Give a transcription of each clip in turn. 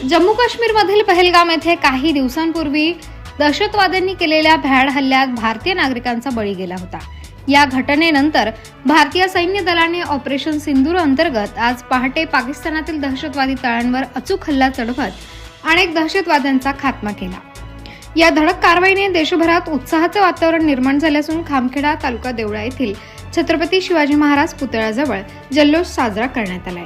जम्मू काश्मीरमधील पहलगाम येथे काही दिवसांपूर्वी दहशतवाद्यांनी केलेल्या भ्याड हल्ल्यात भारतीय नागरिकांचा बळी गेला होता. या घटनेनंतर भारतीय सैन्य दलाने ऑपरेशन सिंदूर अंतर्गत आज पहाटे पाकिस्तानातील दहशतवादी तळांवर अचूक हल्ला चढवत अनेक दहशतवाद्यांचा खात्मा केला. या धडक कारवाईने देशभरात उत्साहाचे वातावरण निर्माण झाले असून खामखेडा तालुका देवळा येथील छत्रपती शिवाजी महाराज पुतळ्याजवळ जल्लोष साजरा करण्यात आलाय.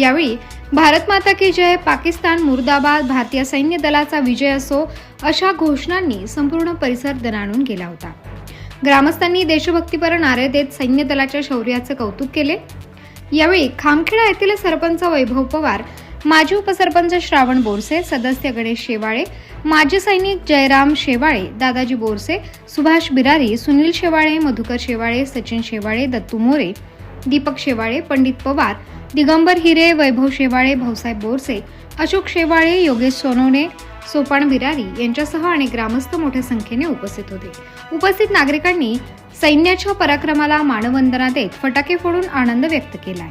यावेळी भारत माता की जय पाकिस्तान मुर्दाबाद भारतीय सैन्य दलाचा विजय असो अशा घोषणांनी संपूर्ण परिसर दणाणून गेला होता. ग्रामस्थांनी देशभक्तीपर नारे देत सैन्य दलाच्या शौर्याचे कौतुक केले. यावेळी खामखेडा येथील सरपंच वैभव पवार माजी उपसरपंच श्रावण बोरसे सदस्य गणेश शेवाळे माजी सैनिक जयराम शेवाळे दादाजी बोरसे सुभाष बिरारी सुनील शेवाळे मधुकर शेवाळे सचिन शेवाळे दत्तू मोरे दीपक शेवाळे पंडित पवार दिगंबर हिरे वैभव शेवाळे भाऊसाहेब बोरसे अशोक शेवाळे योगेश सोनवणे सोपान बिरारी यांच्यासह अनेक ग्रामस्थ मोठ्या संख्येने उपस्थित होते. उपस्थित नागरिकांनी सैन्याच्या पराक्रमाला मानवंदना देत फटाके फोडून आनंद व्यक्त केलाय.